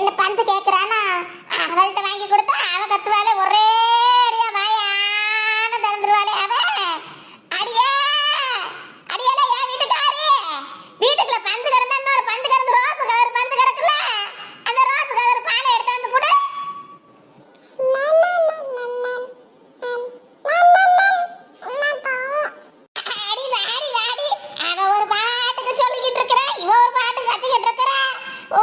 என்ன பந்து கேட்கறானா அவள்கிட்ட வாங்கி கொடுத்தா அவ கத்துவாளே ஒரே அடியா வாயான திறந்துருவாளே அவ. அடியே அடியால ஏன் பந்து கிடந்தா இன்னொரு பந்து கிடந்து ரோஸ் பந்து கிடக்குல அந்த ரோஸ் கலர் பானை எடுத்தாந்து கொடு அவ ஒரு பாட்டுக்கு சொல்லிக்கிட்டு இருக்கிற இவ ஒரு பாட்டுக்கு கத்திக்கிட்டு இருக்கிற. ஓ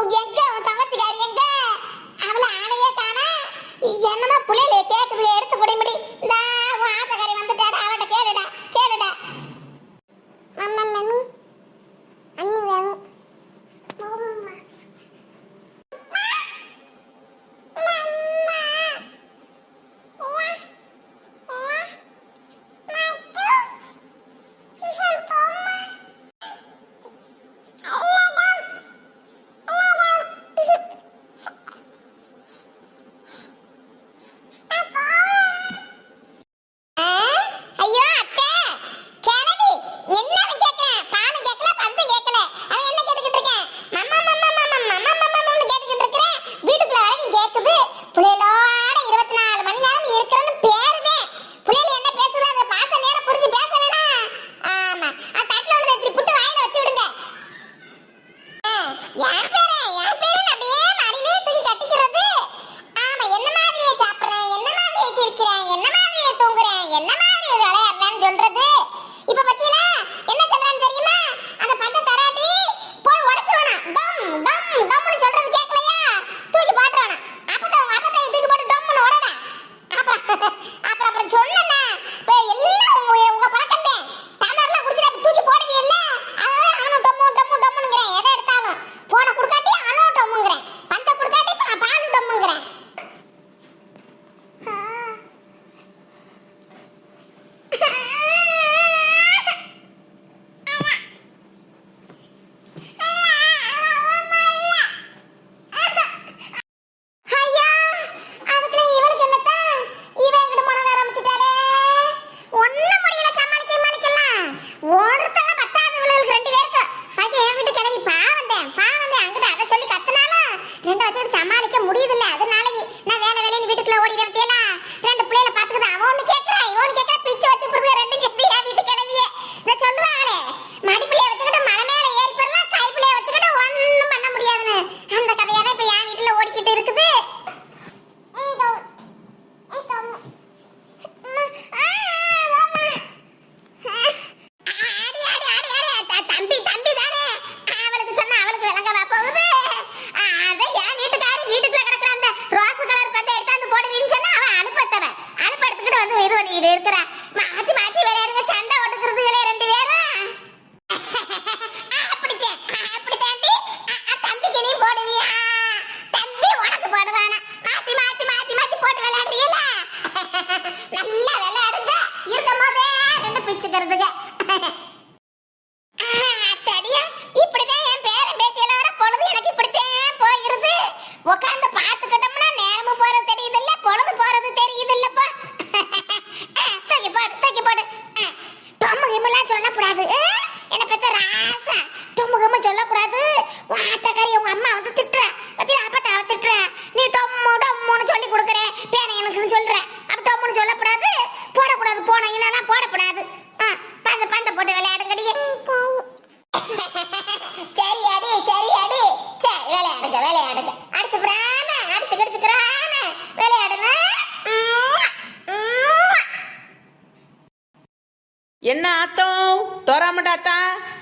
பாவம் டோராமண்டாத்தா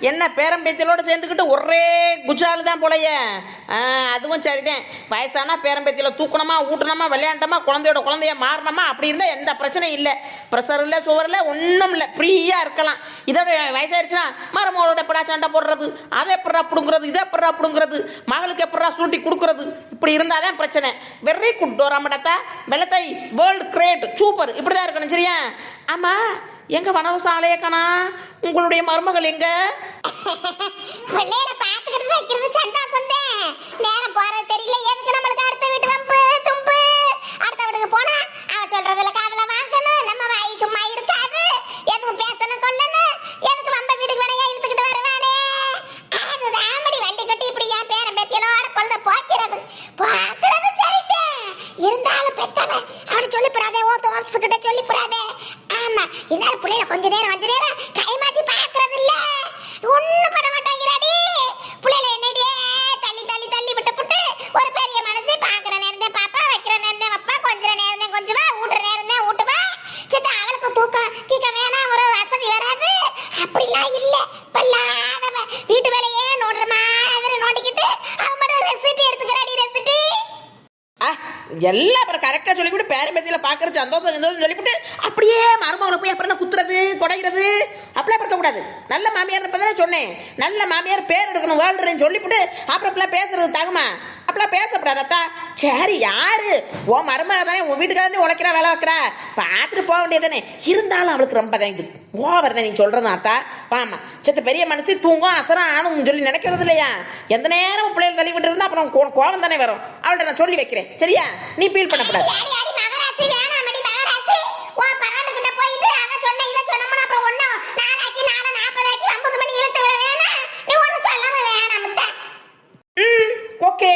என்ன பேரம்பேத்தியலோட சேர்ந்துக்கிட்டு ஒரே குஜால் தான் போலையே. அதுவும் சரிதான். வயசானா பேரம்பேத்தியில தூக்கணுமா ஊட்டணுமா விளையாண்டோமா குழந்தையோட குழந்தைய மாறணுமா அப்படி இருந்தால் எந்த பிரச்சனையும் இல்லை. ப்ரெஷர் இல்லை சுவர் இல்லை ஒன்றும் இல்லை. ஃப்ரீயாக இருக்கலாம். இதோட வயசாயிருச்சுன்னா மருமகளோட எப்படா சண்டை போடுறது? அதை எப்படா பிடுங்குறது? இதை எப்படா பிடுங்குறது? மகளுக்கு எப்படா சூட்டி கொடுக்கறது? இப்படி இருந்தால் தான் பிரச்சனை. வெரி குட் டோராமடாத்தா வெள்ளத்தை வேர்ல்டு கிரேட் சூப்பர் இப்படி தான் இருக்கணும் சரியா? ஆமாம் எங்க வனவசாலைய கணா? உங்களுடைய மருமகள் எங்க? பிள்ளையில பாத்துக்கிட்டு வைக்கிறது சந்தோஷம் தான் நேரம் போறது தெரியல எதுக்கு நம்மளுக்கு அடுத்த வீட்டு வம்பு தும்பு? அடுத்த வீட்டுக்கு சொல்றதுல காதுல நம்ம வாய் சும்மா இருக்காது. எதுவும் பேசணும் கொள்ளணும் எதுக்கு வம்ப வீட்டுக்கு வேணா இழுத்துக்கிட்டு வருவானே? அது வண்டி கட்டி இப்படி பேரன் பேத்தியலோட பொழுத போக்கிறது. பாக்குறது சரிட்டேன் இருந்தாலும் பெத்தவன் அப்படி சொல்லி போறாதே ஓத்து ஹாஸ்பிட்டல் சொல்லி போறாதே. இருந்தாலும் பிள்ளைய கொஞ்ச நேரம் கொஞ்ச நேரம் எல்லாம் அப்புறம் கரெக்டாக சொல்லிவிட்டு பேரம்பத்தியில் பார்க்குற சந்தோஷம் சந்தோஷம் சொல்லிவிட்டு அப்படியே மருமகளை போய் அப்புறம் குத்துறது குடைகிறது அப்படிலாம் இருக்கக்கூடாது. நல்ல மாமியார் தானே சொன்னேன். நல்ல மாமியார் பேர் எடுக்கணும் வேள்றேன்னு சொல்லிவிட்டு அப்புறம் இப்பெல்லாம் பேசுறது தகுமா? அப்படிலாம் பேசப்படாதா சரி யாரு? உன் மருமக தானே உன் வீட்டுக்காரனே உழைக்கிறா வேலை வைக்கிறா பார்த்துட்டு போக வேண்டியதானே இருந்தாலும் அவளுக்கு ரொம்ப தான் இது. ஓவர் தான் நீ சொல்றது அத்தா. வாமா சித்த பெரிய மனசு தூங்கும் அசரம் ஆனும் சொல்லி நினைக்கிறது இல்லையா? எந்த நேரம் பிள்ளைகள் தள்ளி விட்டு இருந்தா அப்புறம் கோ- கோவம் தானே வரும்? அவள்கிட்ட நான் சொல்லி வைக்கிறேன். சரியா? நீ ஃபீல் பண்ணக்கூடாது யாடி யாடி மகராசி வேணாமடி மகராசி உன் பராண்டு கிட்ட போயிட்டு அத சொன்ன இத சொன்னோம்னா அப்புறம் ஒண்ணும் நாலாக்கி நாலு நாற்பதாக்கி ஐம்பது மணி இழுத்து விட வேணாம் நீ ஒண்ணும் சொல்லாம வேணாம் முத்த ம் ஓகே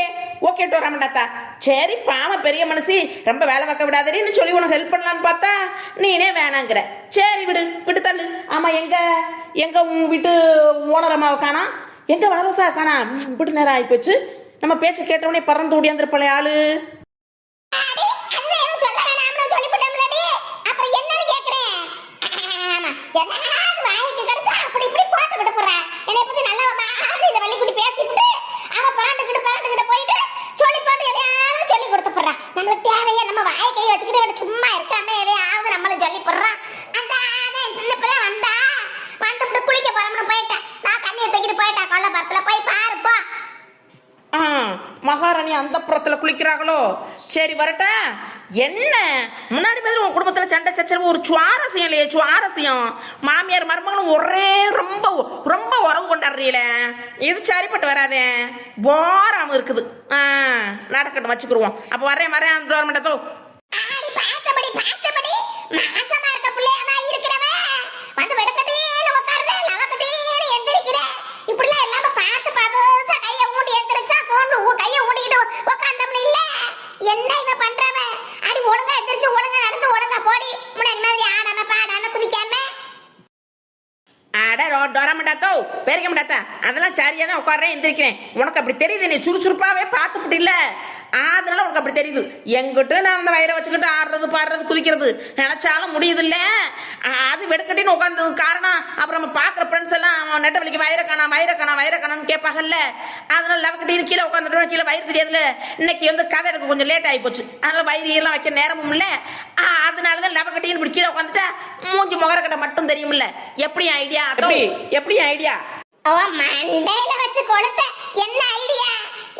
ஓகே சரி பாம பெரிய மனசு ரொம்ப வேலை வைக்க விடாதேன்னு சொல்லி உனக்கு ஹெல்ப் பண்ணலான்னு பார்த்தா நீனே வேணாங்கிற. சரி விடு விட்டு தள்ளு. ஆமா எங்க எங்க உன் வீட்டு ஓனர் அம்மாவை காணா? எங்க வளரசா காணா? விட்டு இப்படி நேரம் ஆகிப்போச்சு. நம்ம பேச்சை கேட்டவனே பறந்து ஓடியாந்துருப்பல ஆளு அடி அது எதுவும் சொல்ல வேணாம்னு சொல்லிவிட்டோம்லடி அப்புறம் என்னன்னு கேக்குறேன் ஆமா ஏதாவது வாய்க்கு கிடைச்சா அப்படி இப்படி போட்டு விட்டு போறா என்னை பத்தி நல்ல மாதிரி இதை வள்ளிக்குட்டி பேசிவிட்டு அவ பராண்டுக்கிட்டு பராண்டுக்கிட்ட போயிட்டு சொல்லி போட்டு எதையாவது சொல்லி கொடுத்து போடுறா நம்மளுக்கு தேவையா? நம்ம வாயை கை வச்சுக்கிட்டு சும்மா சும்மா இருக்காம எதையாவது நம்மளும் சொல்லி போடுறான். அந்த அவன் இப்பதான் வந்தா? வந்துட்டு குளிக்க போறோம்னு போயிட்டேன் நான் கண்ணியை தூக்கிட்டு போயிட்டா கொல்ல பரத்துல. போய் பாரு ஆ. மகாராணி அந்த புறத்துல குளிக்கிறாங்களோ? சரி வரட்டா. என்ன? முன்னாடி மாதிரி உன் குடும்பத்துல சண்டை சச்சரவு ஒரு சுவாரஸ்யம் இல்லையே? சுவாரஸ்யம். மாமியார் மருமகளும் ஒரே ரொம்ப ரொம்ப உறவு கொண்டாடுறீல இது சரிப்பட்டு வராதே. போராம இருக்குது. ஆ நடக்கட்டும் வச்சுக்கிருவோம். அப்ப வரேன் வரேன் அந்த கவர்மெண்ட்டோ பார்த்தபடி பார்த்தபடி மாசமா இருக்க பிள்ளையா இருக்கிறவன். உட்காடுறேன் எந்திரிக்கிறேன். உனக்கு அப்படி தெரியுது நீ சுறுசுறுப்பாவே பார்த்துக்கிட்டு இல்ல அதனால உனக்கு அப்படி தெரியுது. எங்கிட்ட நான் அந்த வயிறை வச்சுக்கிட்டு ஆடுறது பாடுறது குதிக்கிறது? நினைச்சாலும் முடியுது இல்ல அது வெடுக்கட்டின்னு உட்காந்தது காரணம் அப்புறம் நம்ம பார்க்குற ஃப்ரெண்ட்ஸ் எல்லாம் நெட்ட வலிக்கு வயிறை காணா வயிறை காணா வயிறை காணான்னு கேட்பாங்கல்ல. அதனால லவக்கட்டின்னு கீழே உட்காந்துட்டு கீழே வயிறு தெரியாதுல்ல. இன்னைக்கு வந்து கதை எனக்கு கொஞ்சம் லேட் ஆகி போச்சு. அதனால வயிறு எல்லாம் வைக்க நேரமும் இல்ல. ஆ, அதனால தான் லவக்கட்டின்னு இப்படி கீழே உட்காந்துட்டா மூஞ்சி முகரக்கட்டை மட்டும் தெரியுமில்ல. எப்படி ஐடியா எப்படி? எப்படி ஐடியா ஓ மண்டையில வச்சு கொடுத்த என்ன ஐடியா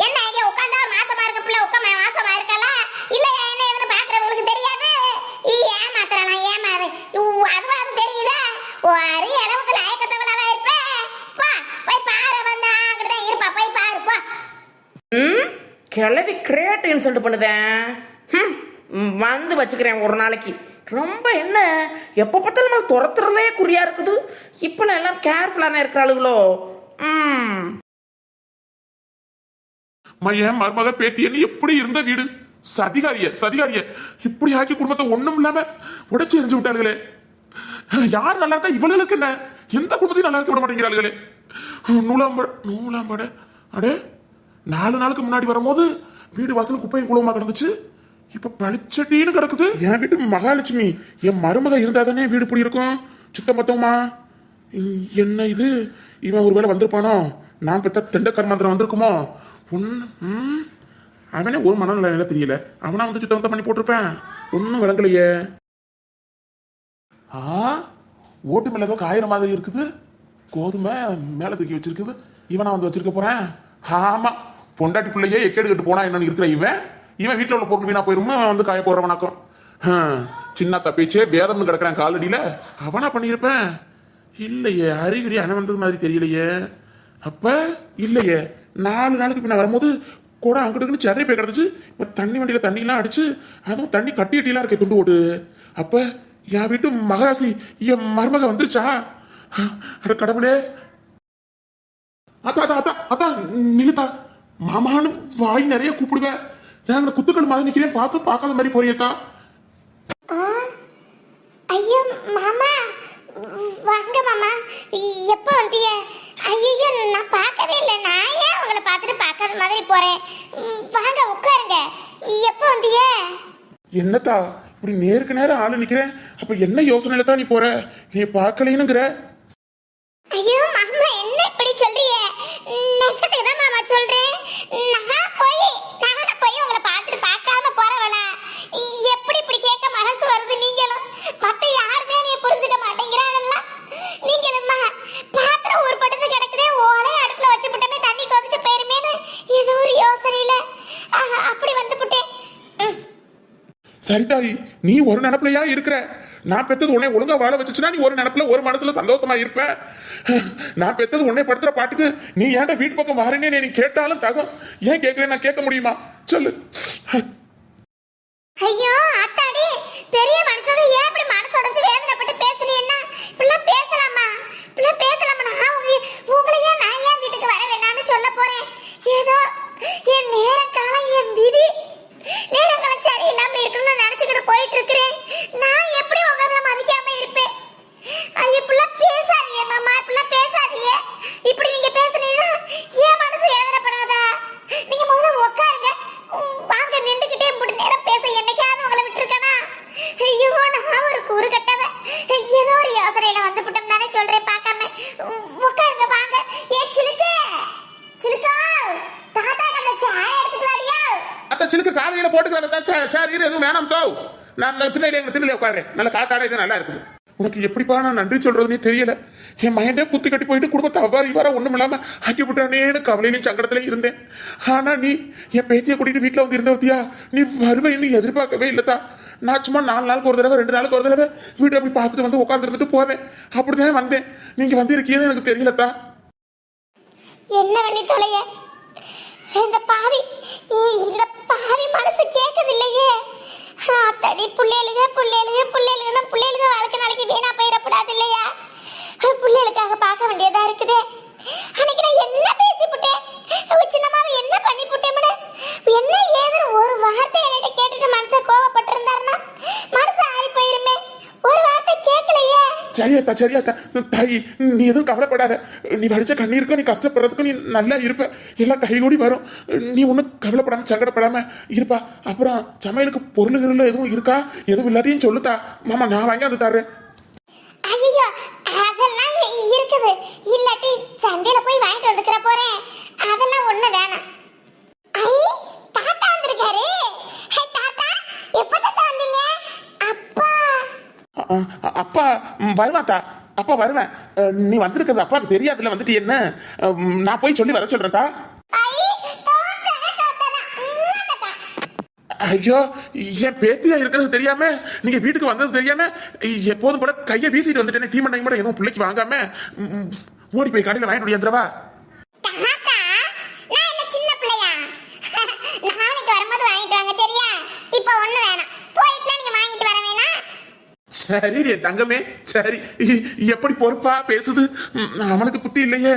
என்ன ஐடியா உட்கார்ந்தா மாசமா இருக்க பிள்ளை உட்காம மாசமா இருக்கல இல்ல என்ன ஏதுன்னு பாக்குறவங்களுக்கு தெரியாது ஈ ஏமாத்துறலாம் ஏமாறு இவ் அதுவாது தெரியுதா ஒரே அளவுக்கு நாயக்கத்தவளாவா இருப்ப பா போய் பாரு வந்தா அங்கிட்டு இருப்பா போய் பாரு போ ம் கிளவி கிரேட் இன்சல்ட் பண்ணுதேன் ம், வந்து வச்சுக்கிறேன் ஒரு நாளைக்கு ரொம்ப என்ன? எப்போ பார்த்தாலும் நம்மளை துரத்துறதே குறியா இருக்குது. இப்போ நான் எல்லாம் கேர்ஃபுல்லாக தான் இருக்கிறாளுகளோ? ம். மையன் மருமக பேத்தியன்னு எப்படி இருந்த வீடு? சதிகாரிய சதிகாரிய. இப்படி ஆக்கி குடும்பத்தை ஒண்ணும் இல்லாம உடைச்சு எரிஞ்சு விட்டாளுகளே. யார் நல்லா இருக்கா? இவளுக்கு என்ன? எந்த குடும்பத்தையும் நல்லா இருக்க விட மாட்டேங்கிறாளுகளே. நூலாம்பட நூலாம்பட அடே நாலு நாளுக்கு முன்னாடி வரும்போது வீடு வாசல் குப்பையும் குளமா கிடந்துச்சு. இப்ப பளிச்சட்டின்னு கிடக்குது. என் வீட்டு மகாலட்சுமி என் மருமக இருந்தா தானே வீடு இப்படி இருக்கும் சுத்த மொத்தமா என்ன இது? இவன் ஒருவேளை வந்திருப்பானோ? நான் பெத்த திண்ட கர்மாந்திரம் வந்திருக்குமோ? ஒன்னு ம், அவனே ஒரு மனநிலை தெரியல. அவனா வந்து சுத்தம் பண்ணி போட்டிருப்பேன். ஒன்றும் விளங்கலையே. ஆ? ஓட்டு மேல ஏதோ காயிற மாதிரி இருக்குது. கோதுமை மேல தூக்கி வச்சிருக்குது. இவனா வந்து வச்சிருக்க போறேன். ஆமா. பொண்டாட்டி பிள்ளையே எக்கேடு கட்டு போனா என்னன்னு இருக்கிற இவன். இவன் வீட்டில் உள்ள பொருள் வீணா போயிருமா? வந்து காய போறவனாக்கும் சின்ன தப்பிச்சே பேச்சே பேதம்னு கிடக்குறான் காலடியில். அவனா பண்ணியிருப்பேன். இல்லையே அறிகுறி அவன் வந்தது மாதிரி தெரியலையே. அப்ப இல்லையே. நாலு நாளுக்கு பின்ன வரும்போது கூட அங்கிட்டு செதறி போய் கிடந்துச்சு. இப்ப தண்ணி வண்டியில தண்ணிலாம் அடிச்சு அதுவும் தண்ணி கட்டி கட்டிலாம் இருக்கே துண்டு ஓடு அப்ப என் வீட்டு மகராசி என் மருமக வந்துருச்சா? அட கடவுளே. அத்தா அத்தா அத்தா அத்தா நிலுத்தா மாமான்னு வாய் நிறைய கூப்பிடுவேன். நான் குத்துக்கள் மாதிரி நிக்கிறேன் பார்த்தும் பார்க்காத மாதிரி போறியத்தா ஆ, ஐயோ மாமா. வாங்க மாமா. எப்போ வந்தீங்க ஐயோ நான் பார்க்கவே இல்லை. நான் ஏன் உங்களை பார்த்துட்டு பார்க்காத மாதிரி போறேன்? வாங்க உட்காருங்க. எப்போ வந்தீங்க என்னத்தா இப்படி நேருக்கு நேரம் ஆளு நிக்கிறேன் அப்ப என்ன யோசனையில தான் நீ போற? நீ பார்க்கலைனுங்கிற ஐயோ மாமா என்ன இப்படி சொல்றீங்க? நெசத்துக்கு தான் மாமா சொல்றேன். நான் போய் நான் போய் உங்களை பார்த்துட்டு பார்க்காம போறவளா எப்படி இப்படி கேட்க மனசு வருது நீங்களும் மத்த யாருமே நீ புரிஞ்சுக்க மாட்டேங்கிறாங்கல்ல நீங்களும் பாத்திரம் ஒரு படுத்து கிடக்குதே ஓலை அடுப்புல வச்சு விட்டமே தண்ணி கொதிச்சு போயிருமேன்னு ஏதோ ஒரு யோசனையில ஆஹ், அப்படி வந்து புட்டேன் ம். சரி தாயி நீ ஒரு நினப்புலையா இருக்கிற? நான் பெத்தது உன்னை ஒழுங்கா வாழ வச்சுச்சுன்னா நீ ஒரு நினப்புல ஒரு மனசுல சந்தோஷமா இருப்ப. நான் பெத்தது உன்னை படுத்துற பாட்டுக்கு நீ ஏன்டா வீட்டு பக்கம் வரேன்னு நீ கேட்டாலும் தகும். ஏன் கேட்கறேன் நான் கேட்க முடியுமா? சொல்லு. ஐயோ அத்தாடி பெரிய மனுஷங்க ஏன் இப்படி மனசு உடைஞ்சு வேதனைப்பட்டு பேசுனீன்னா இப்படிலாம் பேசலாமா இப்படிலாம் பேசலாமா நான் உங்க உங்களையே நான் ஏன் வீட்டுக்கு வர வேணாம்னு சொல்ல போறேன் ஏதோ என் நேர காலம் என் விதி நேரங்காலம் சரியில்லாம இருக்கணும்னு நினைச்சுக்கிட்டு போயிட்டு இருக்கிறேன். நான் எப்படி உங்களை மதிக்காம இருப்பேன் ஐயோ இப்படிலாம் பேசாதீங்க மாமா இப்படிலாம் பேசாதீங்க இப்படி நீங்க பேசுனீங்கன்னா என் மனசு வேதனைப்படாதா நீங்க முதல்ல உட்காருங்க உம், வாங்க நின்றுகிட்டே இப்படி நேரம் பேச என்னைக்காவது உங்களை விட்டுருக்கனா ஐயோ நான் ஒரு கூறு கட்டவ ஏதோ ஒரு யோசனையில வந்து விட்டோம் தானே சொல்றேன் பார்க்காம உம், உட்காருங்க வாங்க ஏ சிலுக்கு சிலுக்கா தாத்தா அந்த சாய எடுத்துட்டு வாடியா அந்த சிலுக்கு காலையில போட்டுக்கிறதா எதுவும் வேணாம் தோ. நான் அந்த திண்ணையில எங்க திண்ணையில உட்காடுறேன் நல்ல காத்தாட இது நல்லா இருக்குது. உனக்கு எப்படிப்பா நான் நன்றி சொல்றதுனே தெரியல. என் மைண்டே புத்து கட்டி போயிட்டு குடும்பத்தை அவ்வாறு இவ்வாறு ஒண்ணும் இல்லாம ஆக்கி விட்டானேன்னு கவலையிலும் சங்கடத்துல இருந்தேன். ஆனா நீ என் பேத்தியை கூட்டிட்டு வீட்டுல வந்து இருந்த நீ வருவேன்னு எதிர்பார்க்கவே இல்லதா? நான் சும்மா நாலு நாளுக்கு ஒரு தடவை ரெண்டு நாளுக்கு ஒரு தடவை வீடு அப்படி பார்த்துட்டு வந்து உட்காந்துருந்துட்டு போவேன். அப்படிதான் வந்தேன். நீங்க வந்து இருக்கீங்கன்னு எனக்கு தெரியலத்தா என்ன பண்ணி தொலைய? இந்த பாவி இந்த பாவி மனசு கேக்குது இல்லையே அத்தடி புள்ளையலுக புள்ளையலுக புள்ளையலுகன்னு புள்ளையலுக வாழ்க்கை நாளைக்கு வீணா போயிடக்கூடாது இல்லையா? புள்ளைகளுக்காக பார்க்க வேண்டியதா இருக்குதே. சரியாத்தா சரியாத்தா. தாயி நீ எதுவும் கவலைப்படாத. நீ வடிச்ச கண்ணீருக்கும் நீ கஷ்டப்படுறதுக்கும் நீ நல்லா இருப்ப. எல்லாம் கைகூடி வரும். நீ ஒன்றும் கவலைப்படாம சங்கடப்படாம இருப்பா. அப்புறம் சமையலுக்கு பொருள் கிருள் எதுவும் இருக்கா? எதுவும் இல்லாட்டியும் சொல்லுத்தா. மாமா நான் வாங்கி அது தர்றேன் ஐயோ அதெல்லாம் இருக்குது இல்லாட்டி சந்தையில போய் வாங்கிட்டு வந்துக்கிற போறேன் அதெல்லாம் ஒண்ணு வேணாம் ஐ தாத்தா வந்திருக்காரு ஹே தாத்தா எப்ப தாத்தா வந்தீங்க அப்பா அ- அ- அப்பா ம், வருவாத்தா அப்பா வருவேன். நீ வந்திருக்கிறது அப்பாவுக்கு தெரியாதுல வந்துட்டு என்ன? நான் போய் சொல்லி வர சொல்றேன்டா ஐயோ என் பேத்தியா இருக்கிறது தெரியாம நீங்க வீட்டுக்கு வந்தது தெரியாம எப்போதும் போல கையை வீசிட்டு வந்துட்டேனே தீமண்ணை கூட எதுவும் பிள்ளைக்கு வாங்காம ஓடி போய் கடையில் வாங்கிட்டு வந்துடுறவா தாத்தா நான் என்ன சின்ன பிள்ளையா நாளைக்கு வரும்போது வாங்கிட்டு வாங்க சரியா இப்போ ஒண்ணு வேணாம் போயிட்டுல நீங்க வாங்கிட்டு வர வேணாம் சரி தங்கமே சரி. எப்படி பொறுப்பா பேசுது? அவனுக்கு புத்தி இல்லையே.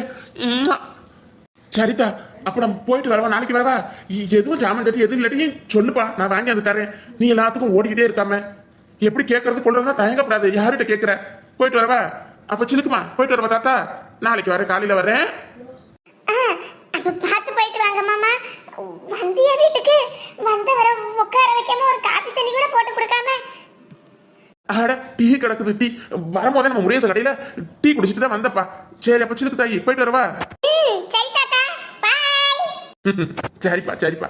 சரிதா அப்ப நம்ம போயிட்டு வரவா? நாளைக்கு வரவா? எதுவும் ஜாமான் தட்டி எதுவும் இல்லாட்டியும் சொல்லுப்பா நான் வாங்கி வந்து தரேன் நீ எல்லாத்துக்கும் ஓடிக்கிட்டே இருக்காம. எப்படி கேட்கறது கொள்றதுனா தயங்கப்படாது யார்கிட்ட கேட்கற போயிட்டு வரவா? அப்ப சிலுக்குமா போயிட்டு வரவா தாத்தா? நாளைக்கு வரேன் காலையில வரேன். பார்த்து போயிட்டு வாங்க மாமா. வந்திய வீட்டுக்கு? வந்தவரை உட்கார வைக்காம ஒரு காபி தண்ணி கூட போட்டு கொடுக்காம ஆட டீ கிடக்குது டீ. வரும்போதே நம்ம முருகேச கடையில டீ குடிச்சிட்டு தான் வந்தப்பா சரி அப்ப சிலுக்கு தாயி போயிட்டு வரவா? சரிப்பா சரிப்பா.